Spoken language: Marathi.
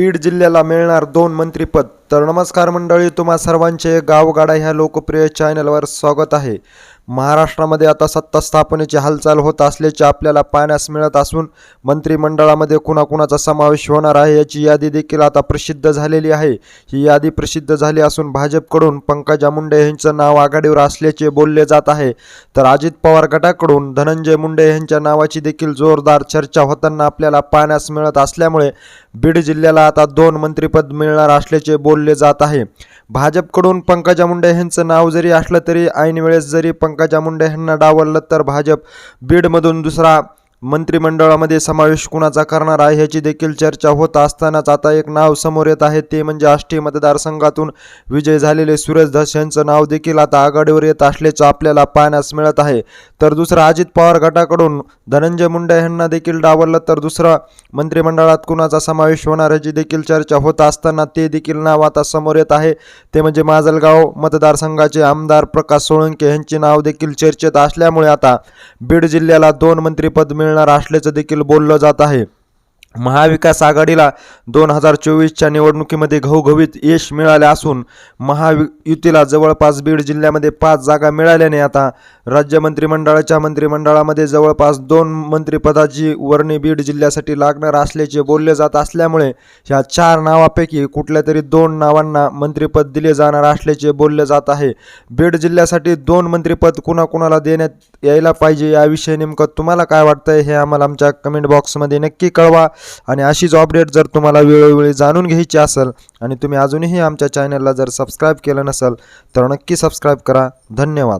बीड जिल्ह्याला मिळणार दोन मंत्रिपद. तर नमस्कार मंडळी तुम्हा सर्वांचे गावगाडा ह्या लोकप्रिय चॅनलवर स्वागत आहे. महाराष्ट्रामध्ये आता सत्ता स्थापनेची हालचाल होत असल्याचे आपल्याला पाहण्यास मिळत असून मंत्रिमंडळामध्ये कुणाकुणाचा समावेश होणार आहे याची यादी देखील आता प्रसिद्ध झालेली आहे. ही यादी प्रसिद्ध झाली असून भाजपकडून पंकजा मुंडे यांचं नाव आघाडीवर असल्याचे बोलले जात आहे. तर अजित पवार गटाकडून धनंजय मुंडे यांच्या नावाची देखील जोरदार चर्चा होताना आपल्याला पाहण्यास मिळत असल्यामुळे बीड जिल्ह्याला आता दोन मंत्रिपद मिळणार असल्याचे बोलले जात आहे. भाजपकडून पंकजा मुंडे यांचं नाव जरी असलं तरी ऐन वेळेस जरी पंकजा मुंडे यांना डावललं तर भाजप बीडमधून दुसरा मंत्रिमंडळामध्ये समावेश कुणाचा करणार आहे ह्याची देखील चर्चा होत असतानाच आता एक नाव समोर येत आहे ते म्हणजे आष्टी मतदारसंघातून विजय झालेले सुरेश धस यांचं नाव देखील आता आघाडीवर येत असल्याचं आपल्याला पाहण्यास मिळत आहे. तर दुसरा अजित पवार गटाकडून धनंजय मुंडे यांना देखील डावललं तर दुसरा मंत्रिमंडळात कुणाचा समावेश होणार याची देखील चर्चा होत असताना ते देखील नाव आता समोर येत आहे. ते म्हणजे माजलगाव मतदारसंघाचे आमदार प्रकाश सोळंके यांचे नाव देखील चर्चेत असल्यामुळे आता बीड जिल्ह्याला दोन मंत्रिपद मिळणार असल्याचं देखील बोललं जात आहे. महाविकास आघाडीला दोन हजार चोवीसच्या निवडणुकीमध्ये घवघवीत यश मिळाले असून महायुतीला जवळपास बीड जिल्ह्यामध्ये पाच जागा मिळाल्याने आता राज्य मंत्रिमंडळाच्या मंत्रिमंडळामध्ये जवळपास दोन मंत्रिपदाची वर्णी बीड जिल्ह्यासाठी लागणार असल्याचे बोलले जात असल्यामुळे ह्या चार नावापैकी कुठल्या तरी दोन नावांना मंत्रिपद दिले जाणार असल्याचे बोलले जात आहे. बीड जिल्ह्यासाठी दोन मंत्रिपद कुणाकुणाला देण्यात यायला पाहिजे याविषयी नेमकं तुम्हाला काय वाटतंय हे आम्हाला आमच्या कमेंट बॉक्समध्ये नक्की कळवा. आणि अशीच अपडेट जर तुम्हाला वेळोवेळी जाणून घ्यायची असेल आणि तुम्ही अजूनही आमच्या चॅनलला जर सबस्क्राईब केलं नसेल तर नक्की सबस्क्राईब करा. धन्यवाद.